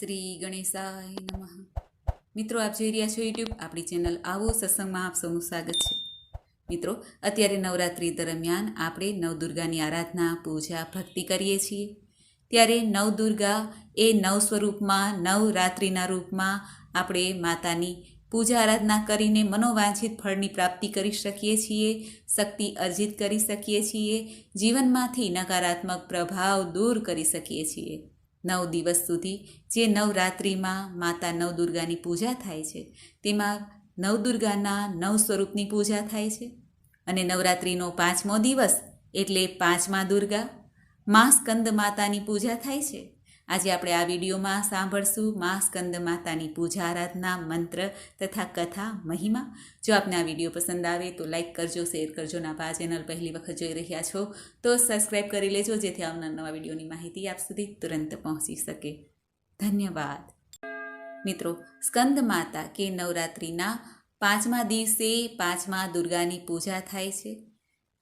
શ્રી ગણેશાય નમઃ. મિત્રો, આપ જોઈ રહ્યા છો યુટ્યુબ આપણી ચેનલ આવો સત્સંગમાં આપ સૌનું સ્વાગત છે. મિત્રો, અત્યારે નવરાત્રિ દરમિયાન આપણે નવદુર્ગાની આરાધના, પૂજા, ભક્તિ કરીએ છીએ. ત્યારે નવદુર્ગા એ નવ સ્વરૂપમાં, નવરાત્રિના રૂપમાં આપણે માતાની પૂજા આરાધના કરીને મનોવાંછિત ફળની પ્રાપ્તિ કરી શકીએ છીએ, શક્તિ અર્જિત કરી શકીએ છીએ, જીવનમાંથી નકારાત્મક પ્રભાવ દૂર કરી શકીએ છીએ. નવ દિવસ સુધી જે નવરાત્રિમાં માતા નવદુર્ગાની પૂજા થાય છે, તેમાં નવદુર્ગાના નવ સ્વરૂપની પૂજા થાય છે અને નવરાત્રિનો પાંચમો દિવસ એટલે પાંચમા દુર્ગા, મા સ્કંદ માતાની પૂજા થાય છે. આજે આપણે આ વિડીયોમાં સાંભળશું મા સ્કંદ માતાની પૂજા આરાધના, મંત્ર તથા કથા, મહિમા. જો આપને આ વીડિયો પસંદ આવે તો લાઈક કરજો, શેર કરજો ના આ ચેનલ પહેલી વખત જોઈ રહ્યા છો તો સબસ્ક્રાઈબ કરી લેજો, જેથી આવનાર નવા વિડીયોની માહિતી આપ સુધી તુરંત પહોંચી શકે. ધન્યવાદ. મિત્રો, સ્કંદ માતા કે નવરાત્રિના પાંચમા દિવસે પાંચમા દુર્ગાની પૂજા થાય છે.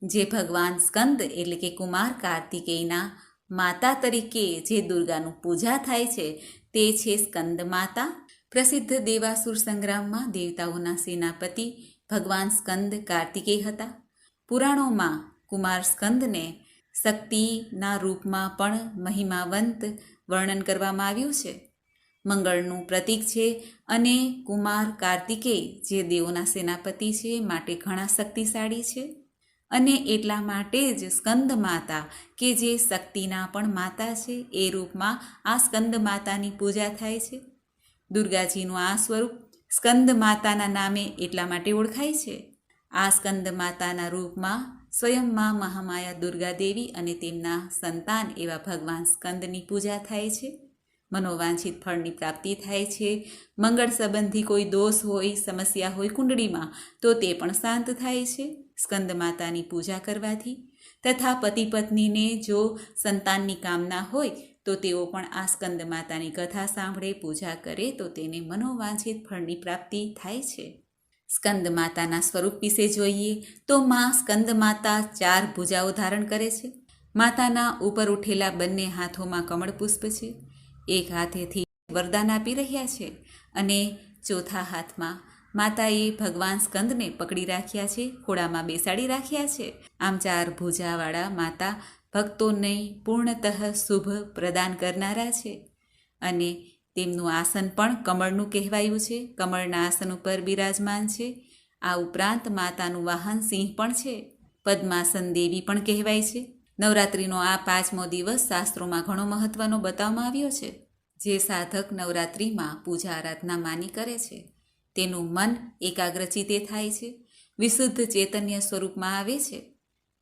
જે ભગવાન સ્કંદ એટલે કે કુમાર કાર્તિકેયના માતા તરીકે જે દુર્ગાનું પૂજા થાય છે, તે છે સ્કંદ માતા. પ્રસિદ્ધ દેવાસુર સંગ્રામમાં દેવતાઓના સેનાપતિ ભગવાન સ્કંદ કાર્તિકેય હતા. પુરાણોમાં કુમાર સ્કંદને શક્તિના રૂપમાં પણ મહિમાવંત વર્ણન કરવામાં આવ્યું છે. મંગળનું પ્રતીક છે અને કુમાર કાર્તિકેય જે દેવોના સેનાપતિ છે માટે ઘણા શક્તિશાળી છે. અને એટલા માટે જ સ્કંદ માતા, કે જે શક્તિના પણ માતા છે, એ રૂપમાં આ સ્કંદ માતાની પૂજા થાય છે. દુર્ગાજીનું આ સ્વરૂપ સ્કંદ માતાના નામે એટલા માટે ઓળખાય છે. આ સ્કંદ માતાના રૂપમાં સ્વયંમાં મહામાયા દુર્ગા દેવી અને તેમના સંતાન એવા ભગવાન સ્કંદની પૂજા થાય છે. મનોવાંછિત ફળની પ્રાપ્તિ થાય છે. મંગળ સંબંધી કોઈ દોષ હોય, સમસ્યા હોય કુંડળીમાં, તો તે પણ શાંત થાય છે. સ્કંદ માતાની પૂજા કરવાથી તથા પતિ પત્નીને જો સંતાનની કામના હોય, તો તેઓ પણ આ સ્કંદ માતાની કથા સાંભળે, પૂજા કરે, તો તેને મનોવાંછિત ફળની પ્રાપ્તિ થાય છે. સ્કંદ માતાના સ્વરૂપ વિશે જોઈએ, તો માં સ્કંદ માતા ચાર ભૂજાઓ ધારણ કરે છે. માતાના ઉપર ઉઠેલા બંને હાથોમાં કમળ પુષ્પ છે. એક હાથેથી વરદાન આપી રહ્યા છે અને ચોથા હાથમાં માતાએ ભગવાન સ્કંદને પકડી રાખ્યા છે, ખોળામાં બેસાડી રાખ્યા છે. આમ ચાર ભુજાવાળા માતા ભક્તોને પૂર્ણતઃ શુભ પ્રદાન કરનારા છે અને તેમનું આસન પણ કમળનું કહેવાયું છે. કમળના આસન ઉપર બિરાજમાન છે. આ ઉપરાંત માતાનું વાહન સિંહ પણ છે. પદ્માસન દેવી પણ કહેવાય છે. નવરાત્રિનો આ પાંચમો દિવસ શાસ્ત્રોમાં ઘણો મહત્વનો બતાવવામાં આવ્યો છે. જે સાધક નવરાત્રિમાં પૂજા આરાધના માની કરે છે. તેનું મન એકાગ્રચિતે થાય છે, વિશુદ્ધ ચૈતન્ય સ્વરૂપમાં આવે છે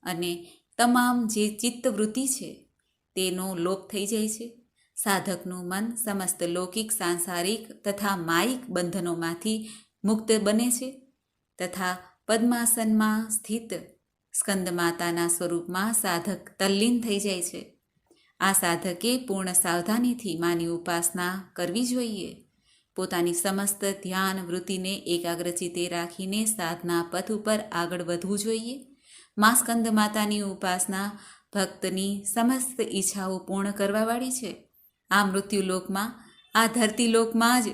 અને તમામ જે ચિત્તવૃત્તિ છે તેનો લોપ થઈ જાય છે. સાધકનું મન સમસ્ત લૌકિક, સાંસારિક તથા માયિક બંધનોમાંથી મુક્ત બને છે તથા પદ્માસનમાં સ્થિત સ્કંદ માતાના સ્વરૂપમાં સાધક તલ્લીન થઈ જાય છે. આ સાધકે પૂર્ણ સાવધાનીથી માની ઉપાસના કરવી જોઈએ. પોતાની સમસ્ત ધ્યાન વૃત્તિને એકાગ્રચિતે રાખીને સાધના પથ ઉપર આગળ વધવું જોઈએ. મા સ્કંદ માતાની ઉપાસના ભક્તની સમસ્ત ઈચ્છાઓ પૂર્ણ કરવાવાળી છે. આ મૃત્યુલોકમાં, આ ધરતીલોકમાં જ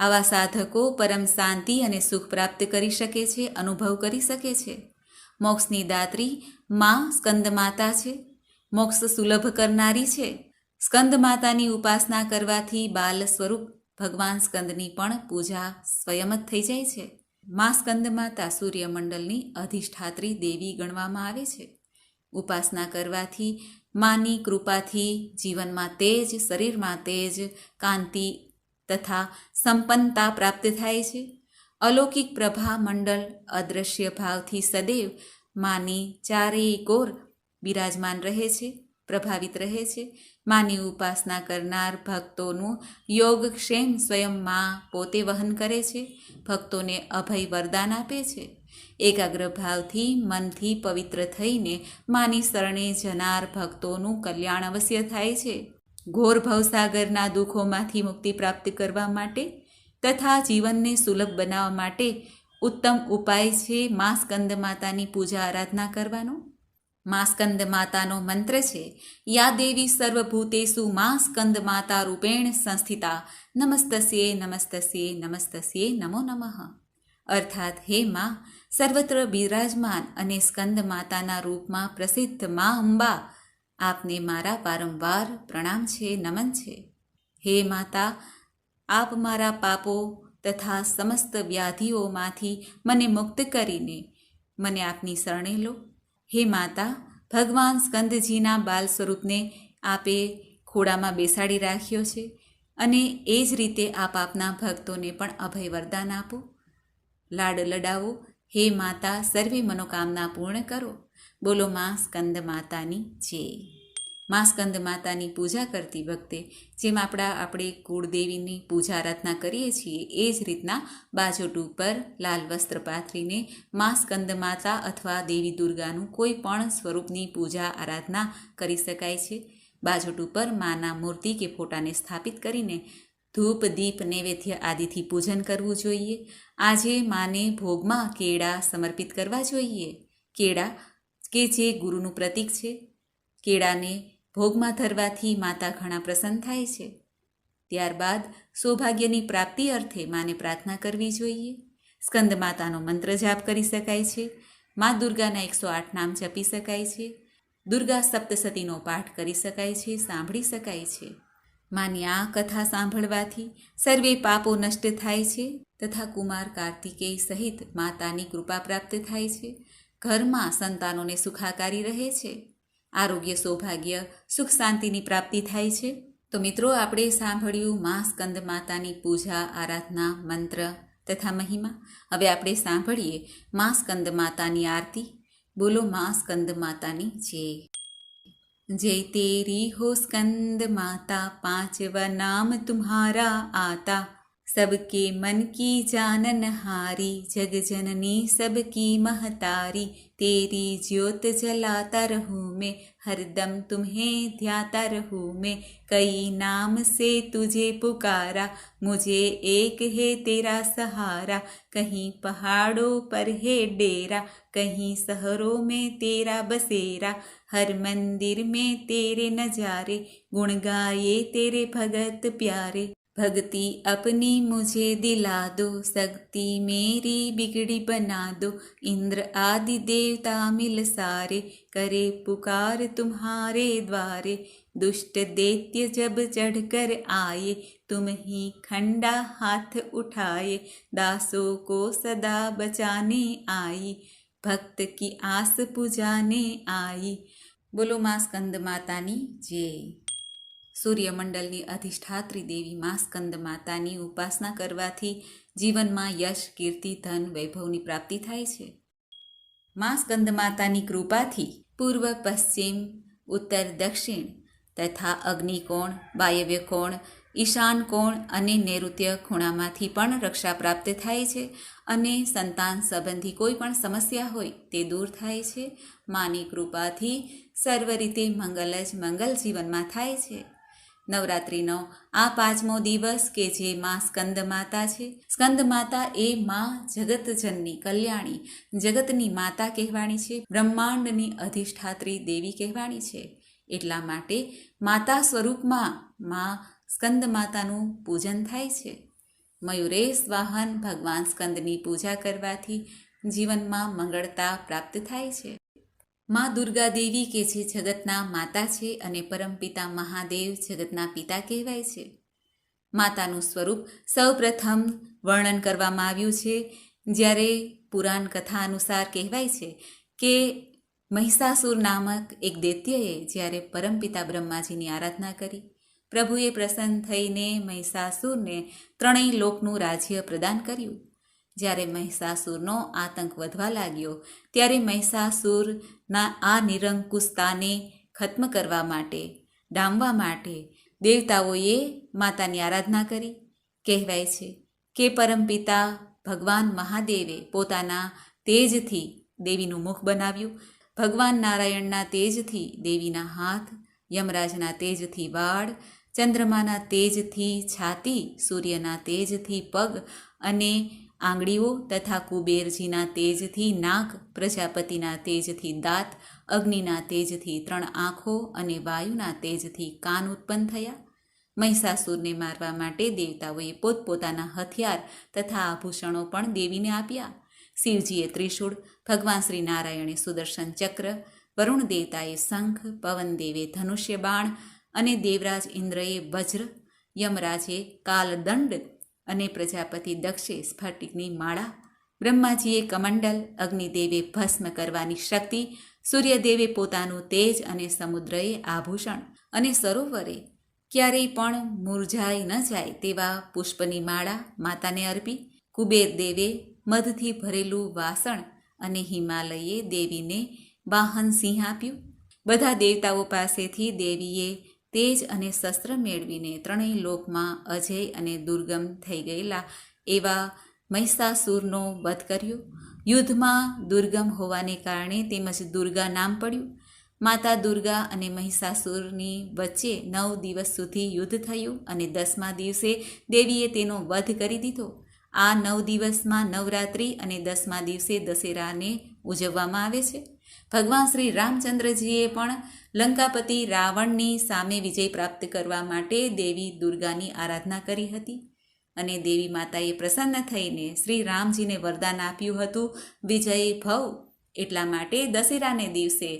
આવા સાધકો પરમ શાંતિ અને સુખ પ્રાપ્ત કરી શકે છે, અનુભવ કરી શકે છે. મોક્ષની દાત્રી માં સ્કંદ માતા છે. મોક્ષ સુલભ કરનારી છે. સ્કંદ માતાની ઉપાસના કરવાથી બાલ સ્વરૂપ ભગવાન સ્કંદની પણ પૂજા સ્વયં જ થઈ જાય છે. મા સ્કંદ માતા સૂર્યમંડળની અધિષ્ઠાત્રી દેવી ગણવામાં આવે છે. ઉપાસના કરવાથી માની કૃપાથી જીવનમાં તેજ, શરીરમાં તેજ, કાંતિ તથા સંપન્નતા પ્રાપ્ત થાય છે. અલૌકિક પ્રભા મંડળ અદૃશ્ય ભાવથી સદૈવ માની ચારેય કોર બિરાજમાન રહે છે, પ્રભાવિત રહે છે. માની ઉપાસના કરનાર ભક્તોનું યોગક્ષેમ સ્વયં માં પોતે વહન કરે છે. ભક્તોને અભય વરદાન આપે છે. એકાગ્ર ભાવથી મનથી પવિત્ર થઈને માની શરણે જનાર ભક્તોનું કલ્યાણ અવશ્ય થાય છે. ઘોર ભવસાગરના દુઃખોમાંથી મુક્તિ પ્રાપ્ત કરવા માટે તથા જીવનને સુલભ બનાવવા માટે ઉત્તમ ઉપાય છે. મા સ્કંદ માતાની પૂજા આરાધના કરવાનો. મા સ્કંદ માતાનો મંત્ર છે. યા દેવી સર્વભૂતેસુ મા સ્કંદ માતા રૂપેણ સંસ્થિતા. નમસ્તસ્યે નમસ્તસ્યે નમસ્તસ્યે નમો નમઃ. અર્થાત હે મા, સર્વત્ર બિરાજમાન અને સ્કંદ માતાના રૂપમાં પ્રસિદ્ધ મા અંબા. આપને મારા વારંવાર પ્રણામ છે, નમન છે. હે માતા, આપ મારા પાપો તથા સમસ્ત વ્યાધિઓમાંથી મને મુક્ત કરીને. મને આપની શરણે લો. હે માતા, ભગવાન સ્કંદજીના બાલ સ્વરૂપને આપે ખોડામાં બેસાડી રાખ્યો છે અને એ જ રીતે આપ આપના ભક્તોને પણ અભય વરદાન આપો. લાડ લડાવો. હે માતા, સર્વે મનોકામના પૂર્ણ કરો. બોલો માં સ્કંદ માતાની જય. માં સ્કંદ માતાની પૂજા કરતી વખતે, જેમ આપણા, આપણે કુળદેવીની પૂજા આરાધના કરીએ છીએ, એ જ રીતના બાજોટ ઉપર લાલ વસ્ત્ર પાથરીને માસ્કંદ માતા અથવા દેવી દુર્ગાનું કોઈ પણ સ્વરૂપની પૂજા આરાધના કરી શકાય છે. બાજોટ ઉપર માના મૂર્તિ કે ફોટાને સ્થાપિત કરીને ધૂપ, દીપ, નૈવેદ્ય આદિથી પૂજન કરવું જોઈએ. આજે માને ભોગમાં કેળા સમર્પિત કરવા જોઈએ. કેળા કે જે ગુરુનું પ્રતીક છે. કેળાને ભોગમાં ધરવાથી માતા ઘણા પ્રસન્ન થાય છે. ત્યારબાદ સૌભાગ્યની પ્રાપ્તિ અર્થે માને પ્રાર્થના કરવી જોઈએ. સ્કંદ માતાનો મંત્ર જાપ કરી શકાય છે. મા દુર્ગાના એકસો આઠ નામ જપી શકાય છે. દુર્ગા સપ્તસતીનો પાઠ કરી શકાય છે, સાંભળી શકાય છે. માની આ કથા સાંભળવાથી સર્વે પાપો નષ્ટ થાય છે તથા કુમાર કાર્તિકેય સહિત માતાની કૃપા પ્રાપ્ત થાય છે. ઘરમાં સંતાનોને સુખાકારી રહે છે. આરોગ્ય સૌભાગ્ય સુખ શાંતિની પ્રાપ્તિ થાય છે તો મિત્રો આપણે સાંભળ્યું મા સ્કંદ માતાની પૂજા આરાધના મંત્ર તથા મહિમા હવે આપણે સાંભળીએ મા સ્કંદ માતાની આરતી બોલો મા સ્કંદ માતાની જય जय तेरी हो स्कंद माता पांचवा नाम तुम्हारा आता सबके मन की जानन हारी जग जननी सबकी महतारी तेरी ज्योत जलाता रहूँ मैं, हरदम तुम्हें ध्याता रहूँ मैं। कई नाम से तुझे पुकारा, मुझे एक है तेरा सहारा। कहीं पहाड़ों पर है डेरा, कहीं शहरों में तेरा बसेरा। हर मंदिर में तेरे नजारे, गुण गाए तेरे भगत प्यारे। भक्ति अपनी मुझे दिला दो, शक्ति मेरी बिगड़ी बना दो। इंद्र आदि देवता मिल सारे, करे पुकार तुम्हारे द्वारे। दुष्ट दैत्य जब चढ़कर आए, तुम ही खंडा हाथ उठाए। दासों को सदा बचाने आई, भक्त की आस पुजाने आई। बोलो मास्कंद स्कंद मातानी, जय। સૂર્યમંડળની અધિષ્ઠાત્રી દેવી મા સ્કંદ માતાની ઉપાસના કરવાથી જીવનમાં યશ, કીર્તિ, ધન, વૈભવની પ્રાપ્તિ થાય છે. મા સ્કંદ માતાની કૃપાથી પૂર્વ, પશ્ચિમ, ઉત્તર, દક્ષિણ તથા અગ્નિકોણ વાયવ્ય કોણ ઈશાન કોણ અને નૈઋત્ય ખૂણામાંથી પણ રક્ષા પ્રાપ્ત થાય છે અને સંતાન સંબંધી કોઈ પણ સમસ્યા હોય તે દૂર થાય છે. માની કૃપાથી સર્વ રીતે મંગલ જ મંગલ જીવનમાં થાય છે. નવરાત્રિનો આ પાંચમો દિવસ કે જે માં સ્કંદ માતા છે. સ્કંદ માતા એ માં જગતજનની કલ્યાણી, જગતની માતા કહેવાણી છે, બ્રહ્માંડની અધિષ્ઠાત્રી દેવી કહેવાણી છે. એટલા માટે માતા સ્વરૂપમાં માં સ્કંદ માતાનું પૂજન થાય છે. મયુરેશ વાહન ભગવાન સ્કંદની પૂજા કરવાથી જીવનમાં મંગળતા પ્રાપ્ત થાય છે. મા દુર્ગા દેવી કે જે જગતના માતા છે અને પરમપિતા મહાદેવ જગતના પિતા કહેવાય છે. માતાનું સ્વરૂપ સૌપ્રથમ વર્ણન કરવામાં આવ્યું છે, જ્યારે પુરાણ કથા અનુસાર કહેવાય છે કે મહિષાસુર નામક એક દૈત્યએ જ્યારે પરમપિતા બ્રહ્માજીની આરાધના કરી. પ્રભુએ પ્રસન્ન થઈને મહિષાસુરને ત્રણેય લોકનું રાજ્ય પ્રદાન કર્યું. જ્યારે મહિષાસુરનો આતંક વધવા લાગ્યો, ત્યારે મહિષાસુરના આ નિરંકુશતાને ખત્મ કરવા માટે, ડામવા માટે દેવતાઓએ માતાની આરાધના કરી. કહેવાય છે કે પરમપિતા ભગવાન મહાદેવે પોતાના તેજથી દેવીનું મુખ બનાવ્યું. ભગવાન નારાયણના તેજથી દેવીના હાથ, યમરાજના તેજથી વાળ, ચંદ્રમાના તેજથી છાતી, સૂર્યના તેજથી પગ અને આંગળીઓ તથા કુબેરજીના તેજથી નાક, પ્રજાપતિના તેજથી દાંત, અગ્નિના તેજથી ત્રણ આંખો અને વાયુના તેજથી કાન ઉત્પન્ન થયા. મહિષાસુરને મારવા માટે દેવતાઓએ પોતપોતાના હથિયાર તથા આભૂષણો પણ દેવીને આપ્યા. શિવજીએ ત્રિશૂળ, ભગવાન શ્રી નારાયણે સુદર્શન ચક્ર, વરુણ દેવતાએ શંખ પવનદેવે ધનુષ્ય બાણ અને દેવરાજ ઇન્દ્રએ વજ્ર, યમરાજે કાલદંડ અને પ્રજાપતિ દક્ષે સ્ફટિકની માળા, બ્રહ્માજીએ કમંડલ, અગ્નિદેવે ભસ્મ કરવાની શક્તિ, સૂર્યદેવે પોતાનું તેજ અને સમુદ્રએ આભૂષણ અને સરોવરે ક્યારેય પણ મુરઝાઈ ન જાય તેવા પુષ્પની માળા માતાને અર્પી કુબેર દેવે મધથી ભરેલું વાસણ અને હિમાલયે દેવીને વાહન સિંહ આપ્યું. બધા દેવતાઓ પાસેથી દેવીએ તેજ અને શસ્ત્ર મેળવીને ત્રણેય લોકમાં અજય અને દુર્ગમ થઈ ગયેલા એવા મહિષાસુરનો વધ કર્યો. યુદ્ધમાં દુર્ગમ હોવાને કારણે તેમજ દુર્ગા નામ પડ્યું. માતા દુર્ગા અને મહિષાસુરની વચ્ચે નવ દિવસ સુધી યુદ્ધ થયું અને દસમા દિવસે દેવીએ તેનો વધ કરી દીધો. આ નવ દિવસમાં નવરાત્રિ અને દસમા દિવસે દશેરાને ઉજવવામાં આવે છે. ભગવાન શ્રી રામચંદ્રજીએ પણ લંકાપતિ રાવણની સામે વિજય પ્રાપ્ત કરવા માટે દેવી દુર્ગાની આરાધના કરી હતી અને દેવી માતાએ પ્રસન્ન થઈને શ્રી રામજીને વરદાન આપ્યું હતું વિજય ભવ એટલા માટે દશેરાને દિવસે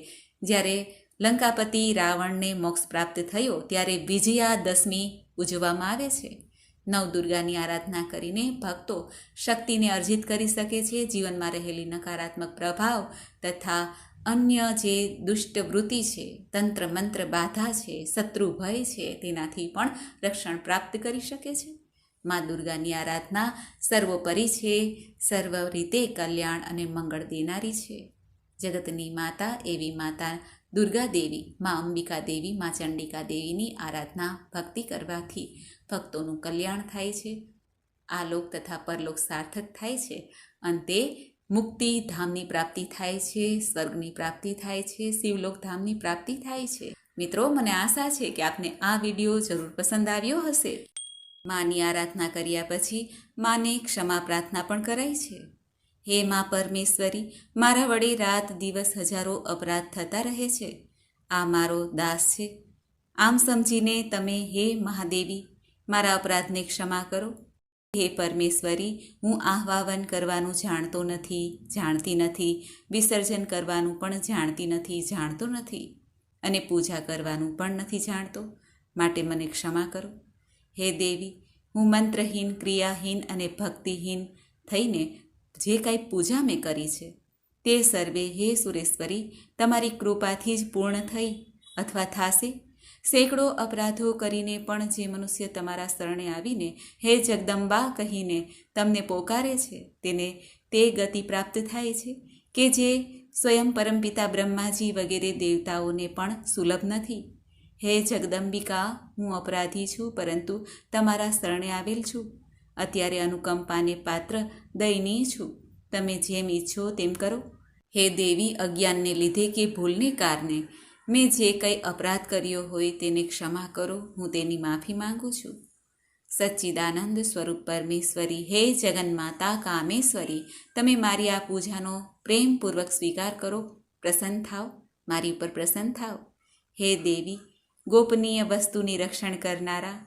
જ્યારે લંકાપતિ રાવણને મોક્ષ પ્રાપ્ત થયો ત્યારે વિજયાદશમી ઉજવવામાં આવે છે. નવદુર્ગાની આરાધના કરીને ભક્તો શક્તિને અર્જિત કરી શકે છે. જીવનમાં રહેલી નકારાત્મક પ્રભાવ તથા અન્ય જે દુષ્ટ વૃત્તિ છે, તંત્ર મંત્ર બાધા છે, શત્રુ ભય છે, તેનાથી પણ રક્ષણ પ્રાપ્ત કરી શકે છે. મા દુર્ગાની આરાધના સર્વોપરી છે, સર્વ રીતે કલ્યાણ અને મંગળ દેનારી છે. જગતની માતા એવી માતા દુર્ગા દેવી, મા અંબિકા દેવી, મા ચંડિકા દેવીની આરાધના ભક્તિ કરવાથી ભક્તોનું કલ્યાણ થાય છે. આ લોક તથા પરલોક સાર્થક થાય છે અંતે મુક્તિ ધામની પ્રાપ્તિ થાય છે, સ્વર્ગની પ્રાપ્તિ થાય છે, શિવલોક ધામની પ્રાપ્તિ થાય છે. મિત્રો, મને આશા છે કે આપને આ વીડિયો જરૂર પસંદ આવ્યો હશે. માની આરાધના કર્યા પછી માને ક્ષમા પ્રાર્થના પણ કરાય છે. હે મા પરમેશ્વરી, મારા વડે રાત દિવસ હજારો અપરાધ થતા રહે છે. આ મારો દાસ છે. આમ સમજીને તમે હે મહાદેવી મારા અપરાધને ક્ષમા કરો. હે પરમેશ્વરી, હું આહ્વાન કરવાનું જાણતો નથી, જાણતી નથી. વિસર્જન કરવાનું પણ જાણતી નથી, જાણતો નથી. અને પૂજા કરવાનું પણ નથી જાણતો. માટે મને ક્ષમા કરો. હે દેવી, હું મંત્રહીન, ક્રિયાહીન અને ભક્તિહીન થઈને જે કાંઈ પૂજા મેં કરી છે, તે સર્વે હે સુરેશ્વરી, તમારી કૃપાથી જ પૂર્ણ થઈ અથવા થાશે? સેંકડો અપરાધો કરીને પણ જે મનુષ્ય તમારા શરણે આવીને, હે જગદંબા કહીને તમને પોકારે છે, તેને તે ગતિ પ્રાપ્ત થાય છે કે જે સ્વયં પરમપિતા બ્રહ્માજી વગેરે દેવતાઓને પણ સુલભ નથી? હે જગદંબિકા, હું અપરાધી છું, પરંતુ તમારા શરણે આવેલ છું. અત્યારે અનુકંપાને પાત્ર દયનીય છું. તમે જેમ ઈચ્છો તેમ કરો. હે દેવી, અજ્ઞાનને લીધે કે ભૂલને કારણે મેં જે કંઈ અપરાધ કર્યો હોય તેને ક્ષમા કરો, હું તેની માફી માંગુ છું. સચ્ચિદાનંદ સ્વરૂપ પરમેશ્વરી, હે જગન્માતા કામેશ્વરી, તમે મારી આ પૂજાનો પ્રેમપૂર્વક સ્વીકાર કરો, પ્રસન્ન થાવ મારી ઉપર પ્રસન્ન થાવ હે દેવી, ગોપનીય વસ્તુની રક્ષણ કરનારા,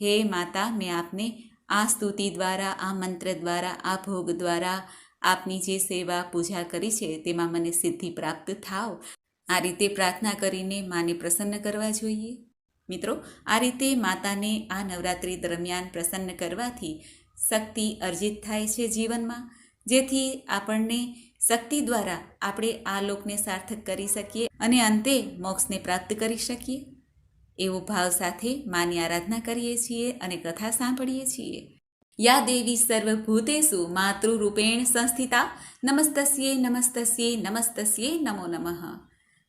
હે માતા, મેં આપને આ સ્તુતિ દ્વારા, આ મંત્ર દ્વારા, આ ભોગ દ્વારા આપની જે સેવા પૂજા કરી છે, તેમાં મને સિદ્ધિ પ્રાપ્ત થાવ આ રીતે પ્રાર્થના કરીને માને પ્રસન્ન કરવા જોઈએ. મિત્રો, આ રીતે માતાને આ નવરાત્રિ દરમિયાન પ્રસન્ન કરવાથી શક્તિ અર્જિત થાય છે જીવનમાં. જેથી આપણને શક્તિ દ્વારા આપણે આ લોકને સાર્થક કરી શકીએ અને અંતે મોક્ષને પ્રાપ્ત કરી શકીએ. એવો ભાવ સાથે માની આરાધના કરીએ છીએ અને કથા સાંભળીએ છીએ. યા દેવી સર્વભૂતેષુ માતૃરૂપેણ સંસ્થિતા નમસ્તસ્યે નમસ્તસ્યે નમસ્તસ્યે નમો નમઃ.